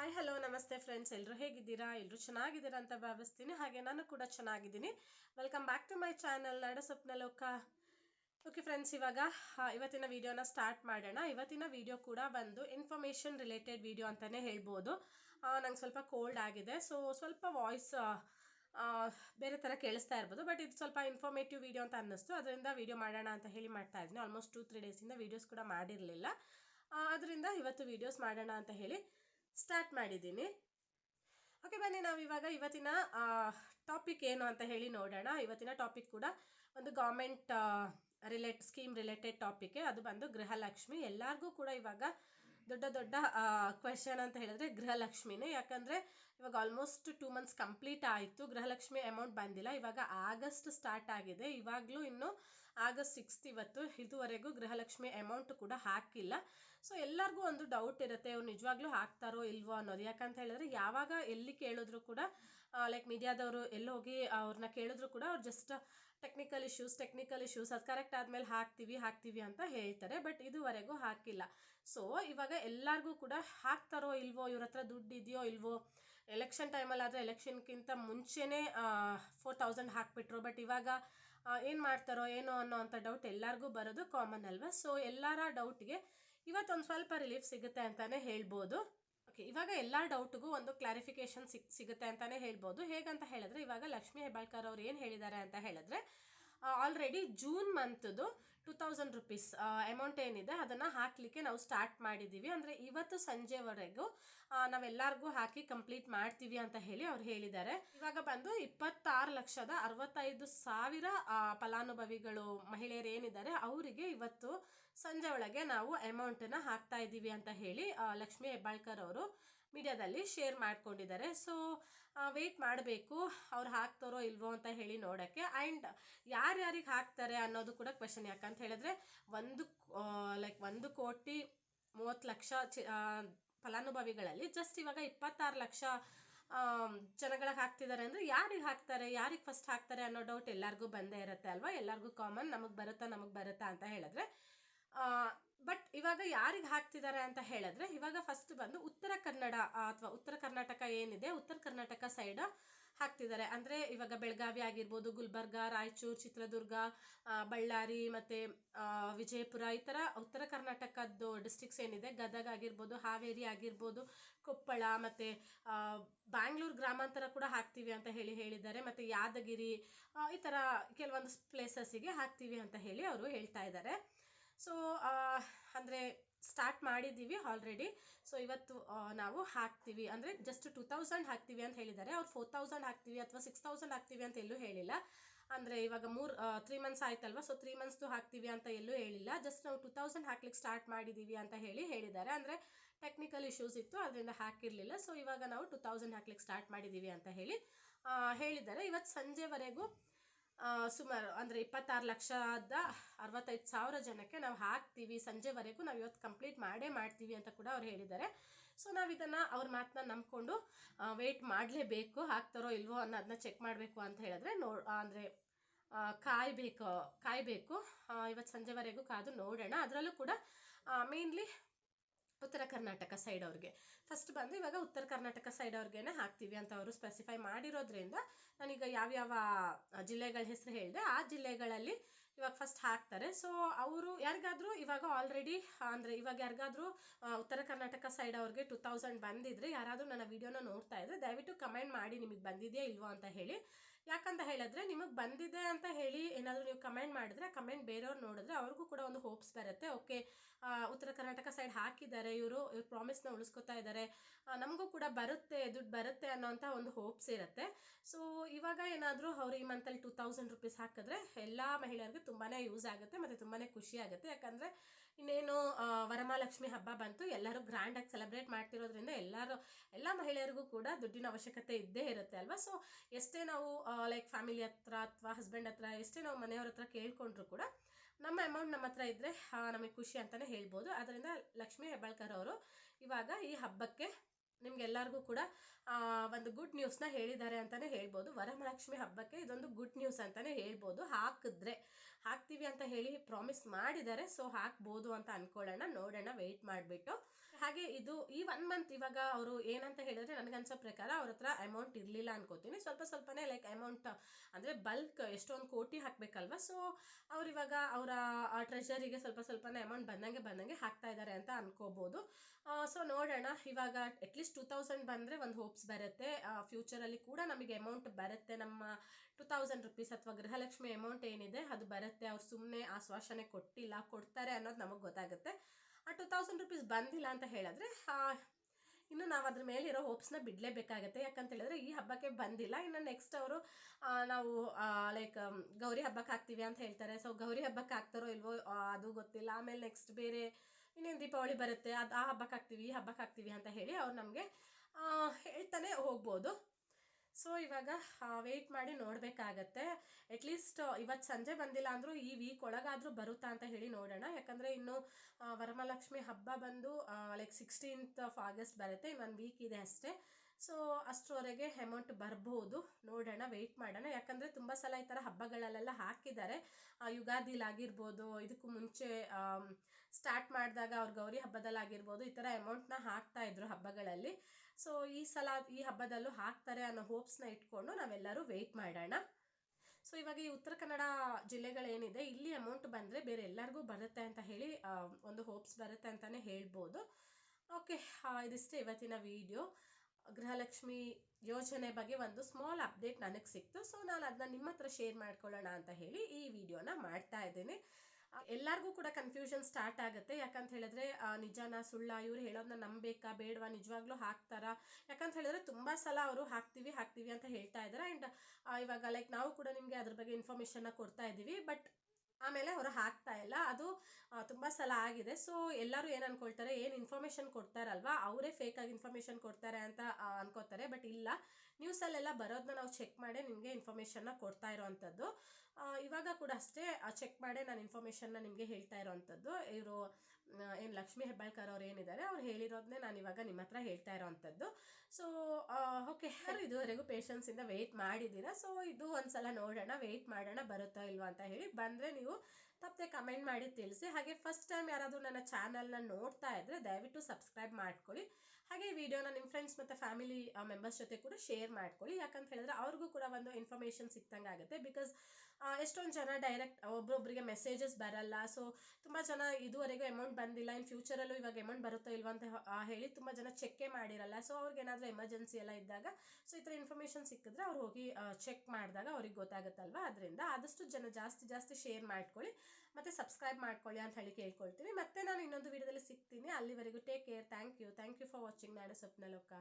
Hi hello ನಮಸ್ತೆ friends ಎಲ್ಲರೂ ಹೇಗಿದ್ದೀರಾ? ಎಲ್ಲರೂ ಚೆನ್ನಾಗಿದ್ದೀರಾ ಅಂತ ಭಾವಿಸ್ತೀನಿ. ಹಾಗೆ ನಾನು ಕೂಡ ಚೆನ್ನಾಗಿದ್ದೀನಿ. Welcome back to my channel Nada Swapna Loka okay friends ಇವಾಗ ಇವತ್ತಿನ ವಿಡಿಯೋನ ಸ್ಟಾರ್ಟ್ ಮಾಡೋಣ. ಇವತ್ತಿನ ವಿಡಿಯೋ ಕೂಡ ಬಂದು ಇನ್ಫಾರ್ಮೇಷನ್ ರಿಲೇಟೆಡ್ ವಿಡಿಯೋ ಅಂತಲೇ ಹೇಳ್ಬೋದು. ನಂಗೆ ಸ್ವಲ್ಪ ಕೋಲ್ಡ್ ಆಗಿದೆ. ಸೊ ಸ್ವಲ್ಪ ವಾಯ್ಸ್ ಬೇರೆ ಥರ ಕೇಳಿಸ್ತಾ ಇರ್ಬೋದು. ಬಟ್ ಇದು ಸ್ವಲ್ಪ ಇನ್ಫಾರ್ಮೇಟಿವ್ ವಿಡಿಯೋ ಅಂತ ಅನ್ನಿಸ್ತು. ಅದರಿಂದ ವಿಡಿಯೋ ಮಾಡೋಣ ಅಂತ ಹೇಳಿ ಮಾಡ್ತಾ ಇದ್ದೀನಿ. ಆಲ್ಮೋಸ್ಟ್ ಟೂ ತ್ರೀ ಡೇಸಿಂದ ವೀಡಿಯೋಸ್ ಕೂಡ ಮಾಡಿರಲಿಲ್ಲ. ಅದರಿಂದ ಇವತ್ತು ವೀಡಿಯೋಸ್ ಮಾಡೋಣ ಅಂತ ಹೇಳಿ ಸ್ಟಾರ್ಟ್ ಮಾಡಿದ್ದೀನಿ. ಓಕೆ ಬನ್ನಿ ನಾವು ಇವಾಗ ಇವತ್ತಿನ ಟಾಪಿಕ್ ಏನು ಅಂತ ಹೇಳಿ ನೋಡೋಣ. ಇವತ್ತಿನ ಟಾಪಿಕ್ ಕೂಡ ಒಂದು government relate scheme related topic ಅದು ಬಂದು ಗೃಹಲಕ್ಷ್ಮಿ. ಎಲ್ಲರಿಗೂ ಕೂಡ ಇವಾಗ ದೊಡ್ಡ ದೊಡ್ಡ ಕ್ವೆಶನ್ ಅಂತ ಹೇಳಿದ್ರೆ ಗೃಹಲಕ್ಷ್ಮಿನೇ. ಯಾಕಂದರೆ ಇವಾಗ ಆಲ್ಮೋಸ್ಟ್ ಟೂ ಮಂತ್ಸ್ ಕಂಪ್ಲೀಟ್ ಆಯಿತು. ಗೃಹಲಕ್ಷ್ಮಿ ಅಮೌಂಟ್ ಬಂದಿಲ್ಲ. ಇವಾಗ ಆಗಸ್ಟ್ ಸ್ಟಾರ್ಟ್ ಆಗಿದೆ. ಇವಾಗಲೂ ಇನ್ನು ಆಗಸ್ಟ್ ಸಿಕ್ಸ್ತ್ ಇವತ್ತು ಇದುವರೆಗೂ ಗೃಹಲಕ್ಷ್ಮಿ ಅಮೌಂಟ್ ಕೂಡ ಹಾಕಿಲ್ಲ. ಸೊ ಎಲ್ಲರಿಗೂ ಒಂದು ಡೌಟ್ ಇರುತ್ತೆ ಅವ್ರು ನಿಜವಾಗ್ಲೂ ಹಾಕ್ತಾರೋ ಇಲ್ವೋ ಅನ್ನೋದು. ಯಾಕಂತ ಹೇಳಿದ್ರೆ, ಯಾವಾಗ ಎಲ್ಲಿ ಕೇಳಿದ್ರು ಕೂಡ ಲೈಕ್ ಮೀಡಿಯಾದವರು ಎಲ್ಲಿ ಹೋಗಿ ಅವ್ರನ್ನ ಕೇಳಿದ್ರು ಕೂಡ ಅವ್ರು just technical issues technical issues ಅದು ಕರೆಕ್ಟ್ ಆದಮೇಲೆ ಹಾಕ್ತೀವಿ ಹಾಕ್ತೀವಿ ಅಂತ ಹೇಳ್ತಾರೆ. ಬಟ್ ಇದುವರೆಗೂ ಹಾಕಿಲ್ಲ. ಸೊ ಇವಾಗ ಎಲ್ಲರಿಗೂ ಕೂಡ ಹಾಕ್ತಾರೋ ಇಲ್ವೋ, ಇವ್ರ ಹತ್ರ ದುಡ್ಡು ಇದೆಯೋ ಇಲ್ವೋ ಎಲೆಕ್ಷನ್ ಟೈಮಲ್ಲಿ ಆದರೆ ಎಲೆಕ್ಷನ್ಗಿಂತ ಮುಂಚೆನೇ ಫೋರ್ ತೌಸಂಡ್ ಹಾಕ್ಬಿಟ್ರು. ಬಟ್ ಇವಾಗ ಏನು ಮಾಡ್ತಾರೋ ಏನೋ ಅನ್ನೋ ಅಂಥ ಡೌಟ್ ಎಲ್ಲರಿಗೂ ಬರೋದು ಕಾಮನ್ ಅಲ್ವಾ? ಸೊ ಎಲ್ಲರ ಡೌಟ್ಗೆ ಇವತ್ತೊಂದು ಸ್ವಲ್ಪ ರಿಲೀಫ್ ಸಿಗುತ್ತೆ ಅಂತಲೇ ಹೇಳ್ಬೋದು. ಓಕೆ ಇವಾಗ ಎಲ್ಲ ಡೌಟ್ಗೂ ಒಂದು ಕ್ಲಾರಿಫಿಕೇಶನ್ ಸಿಕ್ ಸಿಗುತ್ತೆ ಅಂತಲೇ ಹೇಳ್ಬೋದು. ಹೇಗಂತ ಹೇಳಿದ್ರೆ, ಇವಾಗ ಲಕ್ಷ್ಮೀ ಹೆಬ್ಬಾಳ್ಕರ್ ಅವ್ರು ಏನು ಹೇಳಿದ್ದಾರೆ ಅಂತ ಹೇಳಿದ್ರೆ ಆಲ್ರೆಡಿ ಜೂನ್ ಮಂತ್ದು ಟೂ ತೌಸಂಡ್ ರುಪೀಸ್ ಅಮೌಂಟ್ ಏನಿದೆ, ಅದನ್ನು ಹಾಕಲಿಕ್ಕೆ ನಾವು ಸ್ಟಾರ್ಟ್ ಮಾಡಿದ್ದೀವಿ ಅಂದರೆ ಇವತ್ತು ಸಂಜೆವರೆಗೂ ನಾವೆಲ್ಲರಿಗೂ ಹಾಕಿ ಕಂಪ್ಲೀಟ್ ಮಾಡ್ತೀವಿ ಅಂತ ಹೇಳಿ ಅವ್ರು ಹೇಳಿದ್ದಾರೆ. ಇವಾಗ ಬಂದು ಇಪ್ಪತ್ತಾರು ಲಕ್ಷದ ಅರವತ್ತೈದು ಸಾವಿರ ಫಲಾನುಭವಿಗಳು, ಮಹಿಳೆಯರು ಏನಿದ್ದಾರೆ, ಅವರಿಗೆ ಇವತ್ತು ಸಂಜೆ ಒಳಗೆ ನಾವು ಅಮೌಂಟನ್ನು ಹಾಕ್ತಾ ಇದ್ದೀವಿ ಅಂತ ಹೇಳಿ ಲಕ್ಷ್ಮೀ ಹೆಬ್ಬಾಳ್ಕರ್ ಅವರು ಮೀಡಿಯಾದಲ್ಲಿ ಶೇರ್ ಮಾಡ್ಕೊಂಡಿದ್ದಾರೆ. ಸೊ ವೆಯ್ಟ್ ಮಾಡಬೇಕು, ಅವ್ರು ಹಾಕ್ತಾರೋ ಇಲ್ವೋ ಅಂತ ಹೇಳಿ ನೋಡೋಕ್ಕೆ. ಆ್ಯಂಡ್ ಯಾರ್ಯಾರಿಗೆ ಹಾಕ್ತಾರೆ ಅನ್ನೋದು ಕೂಡ ಕ್ವೆಶನ್ ಯಾಕಂತ ಹೇಳಿದ್ರೆ, ಒಂದು ಲೈಕ್ ಒಂದು ಕೋಟಿ ಮೂವತ್ತು ಲಕ್ಷ, ಚಿ ಫಲಾನುಭವಿಗಳಲ್ಲಿ ಜಸ್ಟ್ ಇವಾಗ ಇಪ್ಪತ್ತಾರು ಲಕ್ಷ ಜನಗಳಿಗೆ ಹಾಕ್ತಿದ್ದಾರೆ ಅಂದರೆ ಯಾರಿಗೆ ಹಾಕ್ತಾರೆ, ಯಾರಿಗೆ ಫಸ್ಟ್ ಹಾಕ್ತಾರೆ ಅನ್ನೋ ಡೌಟ್ ಎಲ್ಲರಿಗೂ ಬಂದೇ ಇರುತ್ತೆ ಅಲ್ವಾ? ಎಲ್ಲರಿಗೂ ಕಾಮನ್ ನಮಗೆ ಬರುತ್ತಾ ನಮಗೆ ಬರುತ್ತಾ ಅಂತ ಹೇಳಿದ್ರೆ. ಬಟ್ ಇವಾಗ ಯಾರಿಗೆ ಹಾಕ್ತಿದ್ದಾರೆ ಅಂತ ಹೇಳಿದ್ರೆ ಇವಾಗ ಫಸ್ಟ್ ಬಂದು ಉತ್ತರ ಕನ್ನಡ ಅಥವಾ ಉತ್ತರ ಕರ್ನಾಟಕ ಏನಿದೆ, ಉತ್ತರ ಕರ್ನಾಟಕ ಸೈಡ್ ಹಾಕ್ತಿದ್ದಾರೆ. ಅಂದರೆ ಇವಾಗ ಬೆಳಗಾವಿ ಆಗಿರ್ಬೋದು, ಗುಲ್ಬರ್ಗ, ರಾಯಚೂರು, ಚಿತ್ರದುರ್ಗ ಬಳ್ಳಾರಿ ಮತ್ತು ವಿಜಯಪುರ ಈ ಥರ ಉತ್ತರ ಕರ್ನಾಟಕದ್ದು ಡಿಸ್ಟ್ರಿಕ್ಸ್ ಏನಿದೆ, ಗದಗ ಆಗಿರ್ಬೋದು, ಹಾವೇರಿ ಆಗಿರ್ಬೋದು, ಕೊಪ್ಪಳ ಮತ್ತು ಬ್ಯಾಂಗ್ಳೂರು ಗ್ರಾಮಾಂತರ ಕೂಡ ಹಾಕ್ತೀವಿ ಅಂತ ಹೇಳಿ ಹೇಳಿದ್ದಾರೆ. ಮತ್ತು ಯಾದಗಿರಿ ಈ ಥರ ಕೆಲವೊಂದು ಪ್ಲೇಸಸ್ಸಿಗೆ ಹಾಕ್ತೀವಿ ಅಂತ ಹೇಳಿ ಅವರು ಹೇಳ್ತಾ ಇದ್ದಾರೆ. ಸೊ ಅಂದರೆ ಸ್ಟಾರ್ಟ್ ಮಾಡಿದ್ದೀವಿ ಆಲ್ರೆಡಿ ಸೊ ಇವತ್ತು ನಾವು ಹಾಕ್ತೀವಿ. ಅಂದರೆ ಜಸ್ಟ್ ಟೂ ತೌಸಂಡ್ ಹಾಕ್ತೀವಿ ಅಂತ ಹೇಳಿದ್ದಾರೆ. ಅವ್ರು ಫೋರ್ ತೌಸಂಡ್ ಹಾಕ್ತೀವಿ ಅಥವಾ ಸಿಕ್ಸ್ ತೌಸಂಡ್ ಹಾಕ್ತೀವಿ ಅಂತ ಎಲ್ಲೂ ಹೇಳಿಲ್ಲ. ಅಂದರೆ ಇವಾಗ ಮೂರು ತ್ರೀ ಮಂತ್ಸ್ ಆಯ್ತಲ್ವ? ಸೊ ತ್ರೀ ಮಂತ್ಸ್ದು ಹಾಕ್ತೀವಿ ಅಂತ ಎಲ್ಲೂ ಹೇಳಿಲ್ಲ. ಜಸ್ಟ್ ನಾವು ಟೂ ತೌಸಂಡ್ ಹಾಕ್ಲಿಕ್ಕೆ ಸ್ಟಾರ್ಟ್ ಮಾಡಿದ್ದೀವಿ ಅಂತ ಹೇಳಿ ಹೇಳಿದ್ದಾರೆ. ಅಂದರೆ ಟೆಕ್ನಿಕಲ್ ಇಶ್ಯೂಸ್ ಇತ್ತು, ಅದರಿಂದ ಹಾಕಿರಲಿಲ್ಲ. ಸೊ ಇವಾಗ ನಾವು ಟೂ ತೌಸಂಡ್ ಹಾಕ್ಲಿಕ್ಕೆ ಸ್ಟಾರ್ಟ್ ಮಾಡಿದ್ದೀವಿ ಅಂತ ಹೇಳಿ ಹೇಳಿದ್ದಾರೆ. ಇವತ್ತು ಸಂಜೆವರೆಗೂ ಸುಮಾರು ಅಂದರೆ ಇಪ್ಪತ್ತಾರು ಲಕ್ಷದ ಅರವತ್ತೈದು ಸಾವಿರ ಜನಕ್ಕೆ ನಾವು ಹಾಕ್ತೀವಿ. ಸಂಜೆವರೆಗೂ ನಾವು ಇವತ್ತು ಕಂಪ್ಲೀಟ್ ಮಾಡೇ ಮಾಡ್ತೀವಿ ಅಂತ ಕೂಡ ಅವ್ರು ಹೇಳಿದ್ದಾರೆ. ಸೊ ನಾವು ಇದನ್ನು ಅವ್ರ ಮಾತನ್ನ ನಂಬಿಕೊಂಡು ವೆಯ್ಟ್ ಮಾಡಲೇಬೇಕು. ಹಾಕ್ತಾರೋ ಇಲ್ವೋ ಅನ್ನೋದನ್ನ ಚೆಕ್ ಮಾಡಬೇಕು ಅಂತ ಹೇಳಿದ್ರೆ ನೋ, ಅಂದರೆ ಕಾಯಬೇಕು ಕಾಯಬೇಕು. ಇವತ್ತು ಸಂಜೆವರೆಗೂ ಕಾದು ನೋಡೋಣ. ಅದರಲ್ಲೂ ಕೂಡ ಮೇನ್ಲಿ ಉತ್ತರ ಕರ್ನಾಟಕ ಸೈಡ್ ಅವ್ರಿಗೆ. ಫಸ್ಟ್ ಬಂದು ಇವಾಗ ಉತ್ತರ ಕರ್ನಾಟಕ ಸೈಡ್ ಅವ್ರಿಗೇನೆ ಹಾಕ್ತೀವಿ ಅಂತ ಅವರು ಸ್ಪೆಸಿಫೈ ಮಾಡಿರೋದ್ರಿಂದ ನಾನೀಗ ಯಾವ್ಯಾವ ಜಿಲ್ಲೆಗಳ ಹೆಸರು ಹೇಳಿದೆ ಆ ಜಿಲ್ಲೆಗಳಲ್ಲಿ ಇವಾಗ ಫಸ್ಟ್ ಹಾಕ್ತಾರೆ. ಸೊ ಅವರು ಯಾರಿಗಾದರೂ ಇವಾಗ ಆಲ್ರೆಡಿ ಅಂದರೆ ಇವಾಗ ಯಾರಿಗಾದ್ರೂ ಉತ್ತರ ಕರ್ನಾಟಕ ಸೈಡ್ ಅವ್ರಿಗೆ ಟು ತೌಸಂಡ್ ಬಂದಿದ್ರೆ ಯಾರಾದರೂ ನನ್ನ ವಿಡಿಯೋನ ನೋಡ್ತಾ ಇದ್ರೆ ದಯವಿಟ್ಟು ಕಮೆಂಟ್ ಮಾಡಿ ನಿಮಗೆ ಬಂದಿದೆಯಾ ಇಲ್ವೋ ಅಂತ ಹೇಳಿ. ಯಾಕಂತ ಹೇಳಿದ್ರೆ ನಿಮಗೆ ಬಂದಿದೆ ಅಂತ ಹೇಳಿ ಏನಾದರೂ ನೀವು ಕಮೆಂಟ್ ಮಾಡಿದ್ರೆ ಕಮೆಂಟ್ ಬೇರೆಯವ್ರು ನೋಡಿದ್ರೆ ಅವ್ರಿಗೂ ಕೂಡ ಒಂದು ಹೋಪ್ಸ್ ಬರುತ್ತೆ. ಓಕೆ ಉತ್ತರ ಕರ್ನಾಟಕ ಸೈಡ್ ಹಾಕಿದ್ದಾರೆ ಇವರು, ಇವ್ರ ಪ್ರಾಮಿಸ್ನ ಉಳಿಸ್ಕೊತಾ ಇದ್ದಾರೆ. ನಮಗೂ ಕೂಡ ಬರುತ್ತೆ, ದುಡ್ಡು ಬರುತ್ತೆ ಅನ್ನೋಂಥ ಒಂದು ಹೋಪ್ಸ್ ಇರುತ್ತೆ. ಸೊ ಇವಾಗ ಏನಾದರೂ ಅವ್ರು ಈ ಮಂತಲ್ಲಿ ಟೂ ತೌಸಂಡ್ ರುಪೀಸ್ ಹಾಕಿದ್ರೆ ಎಲ್ಲ ಮಹಿಳೆಯರಿಗೆ ತುಂಬಾ ಯೂಸ್ ಆಗುತ್ತೆ, ಮತ್ತು ತುಂಬಾ ಖುಷಿ ಆಗುತ್ತೆ. ಯಾಕಂದರೆ ಇನ್ನೇನು ವರಮಹಾಲಕ್ಷ್ಮಿ ಹಬ್ಬ ಬಂತು, ಎಲ್ಲರೂ ಗ್ರ್ಯಾಂಡಾಗಿ ಸೆಲೆಬ್ರೇಟ್ ಮಾಡ್ತಿರೋದ್ರಿಂದ ಎಲ್ಲರೂ, ಎಲ್ಲ ಮಹಿಳೆಯರಿಗೂ ಕೂಡ ದುಡ್ಡಿನ ಅವಶ್ಯಕತೆ ಇದ್ದೇ ಇರುತ್ತೆ ಅಲ್ವಾ? ಸೊ ಎಷ್ಟೇ ನಾವು ಲೈಕ್ ಫ್ಯಾಮಿಲಿ ಹತ್ರ ಅಥವಾ ಹಸ್ಬೆಂಡ್ ಹತ್ರ, ಎಷ್ಟೇ ನಾವು ಮನೆಯವ್ರ ಹತ್ರ ಕೇಳ್ಕೊಂಡ್ರು ಕೂಡ ನಮ್ಮ ಅಮೌಂಟ್ ನಮ್ಮ ಹತ್ರ ಇದ್ದರೆ ನಮಗೆ ಖುಷಿ ಅಂತಲೇ ಹೇಳ್ಬೋದು. ಅದರಿಂದ ಲಕ್ಷ್ಮೀ ಹೆಬ್ಬಾಳ್ಕರ್ ಅವರು ಇವಾಗ ಈ ಹಬ್ಬಕ್ಕೆ ನಿಮ್ಗೆಲ್ಲರಿಗೂ ಕೂಡ ಒಂದು ಗುಡ್ ನ್ಯೂಸ್ನ ಹೇಳಿದ್ದಾರೆ ಅಂತಲೇ ಹೇಳ್ಬೋದು. ವರಮಹಾಲಕ್ಷ್ಮಿ ಹಬ್ಬಕ್ಕೆ ಇದೊಂದು ಗುಡ್ ನ್ಯೂಸ್ ಅಂತಲೇ ಹೇಳ್ಬೋದು. ಹಾಕಿದ್ರೆ, ಹಾಕ್ತೀವಿ ಅಂತ ಹೇಳಿ ಪ್ರಾಮಿಸ್ ಮಾಡಿದ್ದಾರೆ. ಸೊ ಹಾಕ್ಬೋದು ಅಂತ ಅನ್ಕೊಳ್ಳೋಣ. ನೋಡೋಣ ವೆಯ್ಟ್ ಮಾಡಿಬಿಟ್ಟು. ಹಾಗೆ ಇದು ಈ ಒನ್ ಮಂತ್ ಇವಾಗ ಅವರು ಏನಂತ ಹೇಳಿದ್ರೆ ನನಗನ್ಸೋ ಪ್ರಕಾರ ಅವ್ರ ಹತ್ರ ಅಮೌಂಟ್ ಇರಲಿಲ್ಲ ಅನ್ಕೋತೀನಿ. ಸ್ವಲ್ಪ ಸ್ವಲ್ಪನೇ ಲೈಕ್ ಅಮೌಂಟ್ ಅಂದರೆ ಬಲ್ಕ್ ಎಷ್ಟೊಂದು ಕೋಟಿ ಹಾಕಬೇಕಲ್ವ? ಸೊ ಅವ್ರು ಇವಾಗ ಅವರ ಟ್ರೆಷರಿಗೆ ಸ್ವಲ್ಪ ಸ್ವಲ್ಪನೇ ಅಮೌಂಟ್ ಬಂದಂಗೆ ಬಂದಂಗೆ ಹಾಕ್ತಾ ಇದ್ದಾರೆ ಅಂತ ಅನ್ಕೋಬೋದು. ಸೊ ನೋಡೋಣ. ಇವಾಗ ಅಟ್ಲೀಸ್ಟ್ ಟೂ ತೌಸಂಡ್ ಬಂದರೆ ಒಂದು ಹೋಪ್ಸ್ ಬರುತ್ತೆ. ಫ್ಯೂಚರಲ್ಲಿ ಕೂಡ ನಮಗೆ ಅಮೌಂಟ್ ಬರುತ್ತೆ. ನಮ್ಮ ಟೂ ತೌಸಂಡ್ ರುಪೀಸ್ ಅಥವಾ ಗೃಹಲಕ್ಷ್ಮಿ ಅಮೌಂಟ್ ಏನಿದೆ, ಅದು ಬರುತ್ತೆ. ಅವ್ರು ಸುಮ್ಮನೆ ಆಶ್ವಾಸನೆ ಕೊಟ್ಟಿಲ್ಲ, ಕೊಡ್ತಾರೆ ಅನ್ನೋದು ನಮಗೆ ಗೊತ್ತಾಗುತ್ತೆ. ಆ ಟು ತೌಸಂಡ್ ರುಪೀಸ್ ಬಂದಿಲ್ಲ ಅಂತ ಹೇಳಿದ್ರೆ ಇನ್ನು ನಾವು ಅದ್ರ ಮೇಲೆ ಇರೋ ಹೋಪ್ಸ್ನ ಬಿಡಲೇಬೇಕಾಗತ್ತೆ. ಯಾಕಂತ ಹೇಳಿದ್ರೆ ಈ ಹಬ್ಬಕ್ಕೆ ಬಂದಿಲ್ಲ. ಇನ್ನು ನೆಕ್ಸ್ಟ್ ಅವರು ನಾವು ಲೈಕ್ ಗೌರಿ ಹಬ್ಬಕ್ಕೆ ಹಾಕ್ತೀವಿ ಅಂತ ಹೇಳ್ತಾರೆ. ಸೊ ಗೌರಿ ಹಬ್ಬಕ್ಕೆ ಹಾಕ್ತಾರೋ ಇಲ್ವೋ ಅದು ಗೊತ್ತಿಲ್ಲ. ಆಮೇಲೆ ನೆಕ್ಸ್ಟ್ ಬೇರೆ ಇನ್ನೇನು ದೀಪಾವಳಿ ಬರುತ್ತೆ. ಅದು ಆ ಹಬ್ಬಕ್ಕೆ ಹಾಕ್ತೀವಿ, ಈ ಹಬ್ಬಕ್ಕೆ ಹಾಕ್ತೀವಿ ಅಂತ ಹೇಳಿ ಅವ್ರು ನಮಗೆ ಹೇಳ್ತಾನೆ ಹೋಗ್ಬೋದು. ಸೊ ಇವಾಗ ವೆಯ್ಟ್ ಮಾಡಿ ನೋಡಬೇಕಾಗತ್ತೆ. ಅಟ್ಲೀಸ್ಟ್ ಇವತ್ತು ಸಂಜೆ ಬಂದಿಲ್ಲ ಅಂದರೂ ಈ ವೀಕ್ ಒಳಗಾದರೂ ಬರುತ್ತಾ ಅಂತ ಹೇಳಿ ನೋಡೋಣ. ಯಾಕಂದರೆ ಇನ್ನು ವರಮಹಾಲಕ್ಷ್ಮಿ ಹಬ್ಬ ಬಂದು ಲೈಕ್ ಸಿಕ್ಸ್ಟೀನ್ತ್ ಆಫ್ ಆಗಸ್ಟ್ ಬರುತ್ತೆ. ಇನ್ನೊಂದು ವೀಕ್ ಇದೆ ಅಷ್ಟೇ. ಸೊ ಅಷ್ಟರವರೆಗೆ ಅಮೌಂಟ್ ಬರ್ಬೋದು. ನೋಡೋಣ ವೆಯ್ಟ್ ಮಾಡೋಣ. ಯಾಕಂದರೆ ತುಂಬ ಸಲ ಈ ಥರ ಹಬ್ಬಗಳಲ್ಲೆಲ್ಲ ಹಾಕಿದ್ದಾರೆ. ಯುಗಾದಿಲಾಗಿರ್ಬೋದು, ಇದಕ್ಕೂ ಮುಂಚೆ ಸ್ಟಾರ್ಟ್ ಮಾಡಿದಾಗ ಅವ್ರ ಗೌರಿ ಹಬ್ಬದಲ್ಲಾಗಿರ್ಬೋದು, ಈ ಥರ ಅಮೌಂಟ್ನ ಹಾಕ್ತಾ ಇದ್ರು ಹಬ್ಬಗಳಲ್ಲಿ. ಸೊ ಈ ಸಲ, ಈ ಹಬ್ಬದಲ್ಲೂ ಹಾಕ್ತಾರೆ ಅನ್ನೋ ಹೋಪ್ಸ್ನ ಇಟ್ಕೊಂಡು ನಾವೆಲ್ಲರೂ ವೆಯ್ಟ್ ಮಾಡೋಣ. ಸೊ ಇವಾಗ ಈ ಉತ್ತರ ಕನ್ನಡ ಜಿಲ್ಲೆಗಳೇನಿದೆ, ಇಲ್ಲಿ ಅಮೌಂಟ್ ಬಂದರೆ ಬೇರೆ ಎಲ್ಲರಿಗೂ ಬರುತ್ತೆ ಅಂತ ಹೇಳಿ ಒಂದು ಹೋಪ್ಸ್ ಬರುತ್ತೆ ಅಂತಲೇ ಹೇಳ್ಬೋದು. ಓಕೆ ಇದಿಷ್ಟೇ ಇವತ್ತಿನ ವಿಡಿಯೋ ಗೃಹಲಕ್ಷ್ಮಿ ಯೋಜನೆ ಬಗ್ಗೆ ಒಂದು ಸ್ಮಾಲ್ ಅಪ್ಡೇಟ್ ನನಗೆ ಸಿಕ್ತು. ಸೊ ನಾನು ಅದನ್ನ ನಿಮ್ಮ ಹತ್ರ ಶೇರ್ ಮಾಡ್ಕೊಳ್ಳೋಣ ಅಂತ ಹೇಳಿ ಈ ವಿಡಿಯೋನ ಮಾಡ್ತಾ ಇದ್ದೀನಿ. ಎಲ್ಲರಿಗೂ ಕೂಡ ಕನ್ಫ್ಯೂಷನ್ ಸ್ಟಾರ್ಟ್ ಆಗುತ್ತೆ. ಯಾಕಂತ ಹೇಳಿದ್ರೆ ನಿಜಾನ, ಸುಳ್ಳ ಇವ್ರು ಹೇಳೋದನ್ನ ನಂಬೇಕಾ, ಬೇಡವಾ, ನಿಜವಾಗ್ಲೂ ಹಾಕ್ತಾರಾ? ಯಾಕಂತ ಹೇಳಿದ್ರೆ ತುಂಬಾ ಸಲ ಅವರು ಹಾಕ್ತೀವಿ ಹಾಕ್ತೀವಿ ಅಂತ ಹೇಳ್ತಾ ಇದ್ದಾರೆ ಅಂಡ್ ಇವಾಗ ಲೈಕ್ ನಾವು ಕೂಡ ನಿಮಗೆ ಅದ್ರ ಬಗ್ಗೆ ಇನ್ಫಾರ್ಮೇಷನ್ನ ಕೊಡ್ತಾ ಇದ್ದೀವಿ ಬಟ್ ಆಮೇಲೆ ಅವರು ಹಾಕ್ತಾ ಇಲ್ಲ. ಅದು ತುಂಬ ಸಲ ಆಗಿದೆ. ಸೊ ಎಲ್ಲರೂ ಏನು ಅನ್ಕೊಳ್ತಾರೆ, ಏನು ಇನ್ಫಾರ್ಮೇಷನ್ ಕೊಡ್ತಾರಲ್ವಾ? ಅವರೇ ಫೇಕಾಗಿ ಇನ್ಫಾರ್ಮೇಷನ್ ಕೊಡ್ತಾರೆ ಅಂತ ಅನ್ಕೋತಾರೆ ಬಟ್ ಇಲ್ಲ. ನ್ಯೂಸಲ್ಲೆಲ್ಲ ಬರೋದನ್ನ ನಾವು ಚೆಕ್ ಮಾಡೇ ನಿಮಗೆ ಇನ್ಫಾರ್ಮೇಷನ್ನ ಕೊಡ್ತಾ ಇರೋವಂಥದ್ದು ಇವಾಗ ಕೂಡ ಅಷ್ಟೇ ಚೆಕ್ ಮಾಡೇ ನಾನು ಇನ್ಫಾರ್ಮೇಷನ್ನ ನಿಮಗೆ ಹೇಳ್ತಾ ಇರೋವಂಥದ್ದು ಇವರು ಏನು ಲಕ್ಷ್ಮೀ ಹೆಬ್ಬಾಳ್ಕರ್ ಅವ್ರು ಏನಿದ್ದಾರೆ ಅವ್ರು ಹೇಳಿರೋದನ್ನೇ ನಾನು ಇವಾಗ ನಿಮ್ಮ ಹತ್ರ ಹೇಳ್ತಾ ಇರೋವಂಥದ್ದು ಸೊ ಓಕೆ ಯಾರು ಇದುವರೆಗೂ ಪೇಷನ್ಸಿಂದ ವೆಯ್ಟ್ ಮಾಡಿದ್ದೀರಾ? ಸೊ ಇದು ಒಂದ್ಸಲ ನೋಡೋಣ ವೆಯ್ಟ್ ಮಾಡೋಣ ಬರುತ್ತೋ ಇಲ್ವಾ ಅಂತ ಹೇಳಿ ಬಂದರೆ ನೀವು ತಪ್ಪದೆ ಕಮೆಂಟ್ ಮಾಡಿ ತಿಳಿಸಿ. ಹಾಗೆ ಫಸ್ಟ್ ಟೈಮ್ ಯಾರಾದರೂ ನನ್ನ ಚಾನಲ್ನ ನೋಡ್ತಾ ಇದ್ದರೆ ದಯವಿಟ್ಟು ಸಬ್ಸ್ಕ್ರೈಬ್ ಮಾಡ್ಕೊಳ್ಳಿ. ಹಾಗೆ ವಿಡಿಯೋನ ನಿಮ್ಮ ಫ್ರೆಂಡ್ಸ್ ಮತ್ತು ಫ್ಯಾಮಿಲಿ ಮೆಂಬರ್ಸ್ ಜೊತೆ ಕೂಡ ಶೇರ್ ಮಾಡ್ಕೊಳ್ಳಿ. ಯಾಕಂತ ಹೇಳಿದ್ರೆ ಅವ್ರಿಗೂ ಕೂಡ ಒಂದು ಇನ್ಫಾರ್ಮೇಷನ್ ಸಿಕ್ತಂಗೆ ಆಗುತ್ತೆ. ಬಿಕಾಸ್ ಎಷ್ಟೊಂದು ಜನ ಡೈರೆಕ್ಟ್ ಒಬ್ರೊಬ್ರಿಗೆ ಮೆಸೇಜಸ್ ಬರಲ್ಲ. ಸೊ ತುಂಬ ಜನ ಇದುವರೆಗೂ ಅಮೌಂಟ್ ಬಂದಿಲ್ಲ. ಇನ್ ಫ್ಯೂಚರಲ್ಲೂ ಇವಾಗ ಅಮೌಂಟ್ ಬರುತ್ತೋ ಇಲ್ವ ಅಂತ ಹೇಳಿ ತುಂಬ ಜನ ಚೆಕ್ಕೇ ಮಾಡಿರಲ್ಲ. ಸೊ ಅವ್ರಿಗೆ ಏನಾದರೂ ಎಮರ್ಜೆನ್ಸಿ ಎಲ್ಲ ಇದ್ದಾಗ ಸೊ ಈ ಥರ ಇನ್ಫಾರ್ಮೇಷನ್ ಸಿಕ್ಕಿದ್ರೆ ಅವ್ರು ಹೋಗಿ ಚೆಕ್ ಮಾಡಿದಾಗ ಅವ್ರಿಗೆ ಗೊತ್ತಾಗುತ್ತಲ್ವ? ಅದರಿಂದ ಆದಷ್ಟು ಜನ ಜಾಸ್ತಿ ಜಾಸ್ತಿ ಶೇರ್ ಮಾಡ್ಕೊಳ್ಳಿ. ಮತ್ತು ಸಬ್ಸ್ಕ್ರೈಬ್ ಮಾಡ್ಕೊಳ್ಳಿ ಅಂತ ಹೇಳಿ ಕೇಳ್ಕೊಳ್ತೀನಿ ಮತ್ತೆ ನಾನು ಇನ್ನೊಂದು ವಿಡಿಯೋದಲ್ಲಿ ಸಿಗ್ತೀನಿ. ಅಲ್ಲಿವರೆಗೂ take care thank you thank you for watching Nadu Swapnaloka.